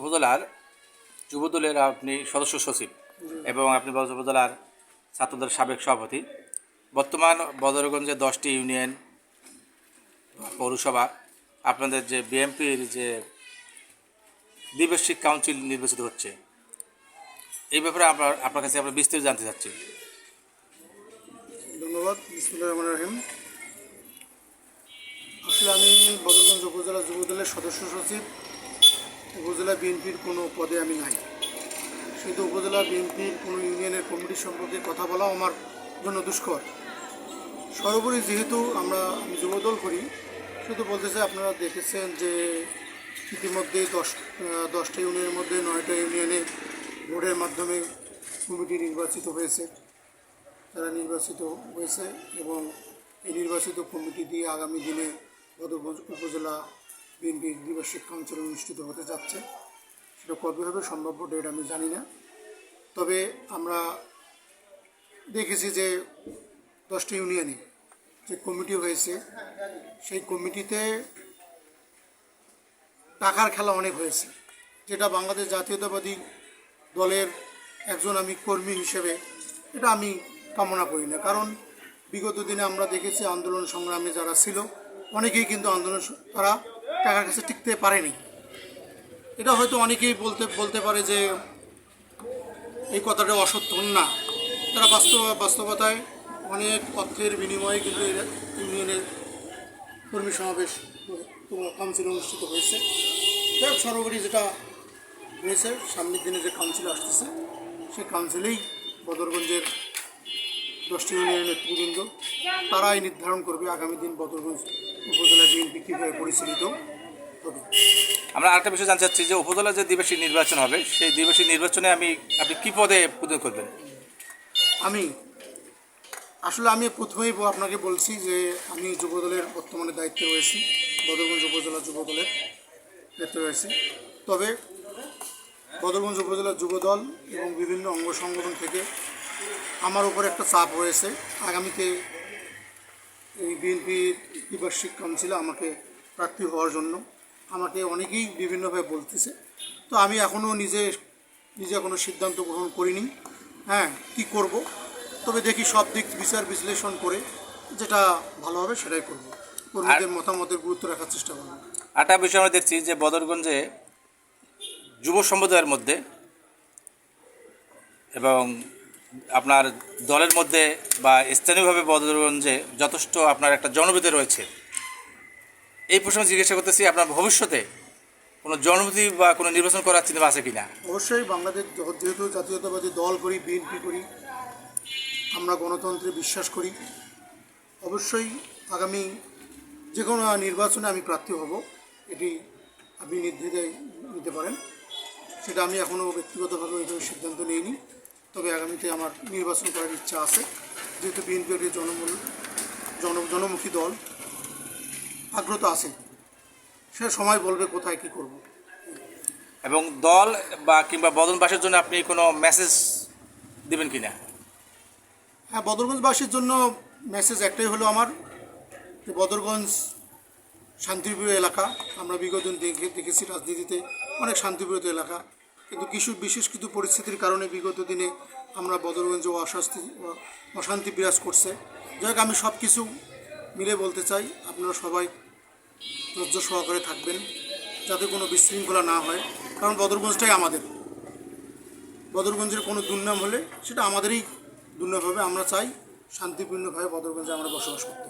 উপজেলার যুবদলের আপনি সদস্য সচিব এবং আপনি বদর উপজেলার ছাত্রদলের সাবেক সভাপতি। বর্তমান বদরগঞ্জে দশটি ইউনিয়ন পৌরসভা। আপনাদের যে বিএমপির যে দ্বিবার্ষিক কাউন্সিল নির্বাচিত হচ্ছে। এই ব্যাপারে আপনার আপনার কাছে আমরা বিস্তারিত জানতে চাচ্ছি। ধন্যবাদ, বিসমুল্লাহ রহমান রহিম। আসলে আমি বদরগঞ্জ উপজেলা যুবদলের সদস্য সচিব। উপজেলা বিএনপির কোনো পদে আমি নাই। শুধু উপজেলা বিএনপির কোনো ইউনিয়নের কমিটি সম্পর্কে কথা বলাও আমার জন্য দুষ্কর। সর্বোপরি যেহেতু আমরা, আমি যুবদল করি, শুধু বলতে চাই আপনারা দেখেছেন যে ইতিমধ্যে দশ দশটা ইউনিয়নের মধ্যে নয়টা ইউনিয়নে ভোটের মাধ্যমে কমিটি নির্বাচিত হয়েছে। তারা নির্বাচিত হয়েছে এবং এই নির্বাচিত কমিটি দিয়ে আগামী দিনে উপজেলা বিএনপির দ্বিবার্ষিক কাউন্সিল অনুষ্ঠিত হতে যাচ্ছে। সেটা কবে হবে সম্ভাব্য ডেট আমি জানি না। তবে আমরা দেখেছি যে দশটি ইউনিয়নে যে কমিটি হয়েছে, সেই কমিটিতে টাকার খেলা অনেক হয়েছে। যেটা বাংলাদেশ জাতীয়তাবাদী দলের একজন আমি কর্মী হিসেবে এটা আমি কামনা করি না। কারণ বিগত দিনে আমরা দেখেছি আন্দোলন সংগ্রামে যারা ছিল, অনেকেই কিন্তু আন্দোলন তারা টাকার কাছে টিকতে পারেনি। এটা হয়তো অনেকেই বলতে বলতে পারে যে এই কথাটা অসত্য না। তারা বাস্তব, বাস্তবতায় অনেক অর্থের বিনিময়ে কিন্তু ইউনিয়নের কর্মী সমাবেশ কাউন্সিল অনুষ্ঠিত হয়েছে। যাই সর্বোপরি যেটা হয়েছে, সামনের দিনে যে কাউন্সিল আসতেছে, সেই কাউন্সিলেই বদরগঞ্জের দশটি ইউনিয়নের নেতৃবৃন্দ, তারাই নির্ধারণ করবে আগামী দিন বদরগঞ্জ উপজেলা বিএনপি কীভাবে পরিচালিত। আমরা আরেকটা বিষয় জানতে চাচ্ছি যে উপজেলা যে দ্বিবার্ষিক নির্বাচন হবে, সেই দ্বিবার্ষিক নির্বাচনে আমি, আপনি কী পদে প্রদান করবেন? আমি? আসলে আমি প্রথমেই আপনাকে বলছি যে আমি যুবদলের বর্তমানে দায়িত্বে রয়েছি বদরগঞ্জ উপজেলা যুবদলের দায়িত্বে রয়েছি। তবে বদরগঞ্জ উপজেলা যুবদল এবং বিভিন্ন অঙ্গ সংগঠন থেকে আমার উপর একটা চাপ রয়েছে। আগামীতে এই বিএনপির দ্বিবার্ষিক কাউন্সিলে আমাকে প্রার্থী হওয়ার জন্য আমাকে অনেকেই বিভিন্নভাবে বলতেছে। তো আমি এখনও নিজে নিজে কোনো সিদ্ধান্ত গ্রহণ করিনি। হ্যাঁ কি করব? তবে দেখি সব দিক বিচার বিশ্লেষণ করে যেটা ভালো হবে সেটাই করব। কর্মীদের মতামতের গুরুত্ব রাখার চেষ্টা করব। আরেকটা বিষয় আমরা দেখছি যে বদরগঞ্জে যুব সম্প্রদায়ের মধ্যে এবং আপনার দলের মধ্যে বা স্থানীয়ভাবে বদরগঞ্জে যথেষ্ট আপনার একটা জনবিধি রয়েছে। এই প্রশ্ন জিজ্ঞাসা করতেছি, আপনার ভবিষ্যতে কোনো জনবিধি বা কোনো নির্বাচন করার চিন্তা আছে কি না অবশ্যই বাংলাদেশ যেহেতু জাতীয়তাবাদী দল করি, বিএনপি করি, আমরা গণতন্ত্রে বিশ্বাস করি, অবশ্যই আগামী যে কোনো নির্বাচনে আমি প্রার্থী হব, এটি আপনি নির্দ্বিধায় নিতে পারেন। সেটা আমি এখনও ব্যক্তিগতভাবে ওইভাবে সিদ্ধান্ত নিইনি, তবে আগামীতে আমার নির্বাচন করার ইচ্ছা আছে। যেহেতু বিএনপি একটি জনমূল, জন, জনমুখী দল আগ্রহ আছে। সেটা সময় বলবে কোথায় কী করব। এবং দল বা কিংবা বদনবাসের জন্য আপনি কোনো মেসেজ দিবেন কি না? হ্যাঁ বদরগঞ্জবাসীর জন্য মেসেজ একটাই হলো আমার যে বদরগঞ্জ শান্তিপ্রিয় এলাকা। আমরা বিগত দিন দেখে দেখেছি রাজনীতিতে অনেক শান্তিপ্রিয় এলাকা। কিন্তু কিছু বিশেষ কিছু পরিস্থিতির কারণে বিগত দিনে আমরা বদরগঞ্জে অস্বস্তি অশান্তি বিরাজ করছে। যাই আমি সব কিছু মিলে বলতে চাই, আপনারা সবাই ধৈর্য সহকারে থাকবেন যাতে কোনো বিশৃঙ্খলা না হয়, কারণ বদরগঞ্জটাই আমাদের। বদরগঞ্জের কোনো দুর্নাম হলে সেটা আমাদেরই দুর্নাম হবে। আমরা চাই শান্তিপূর্ণভাবে বদরগঞ্জে আমরা বসবাস করতে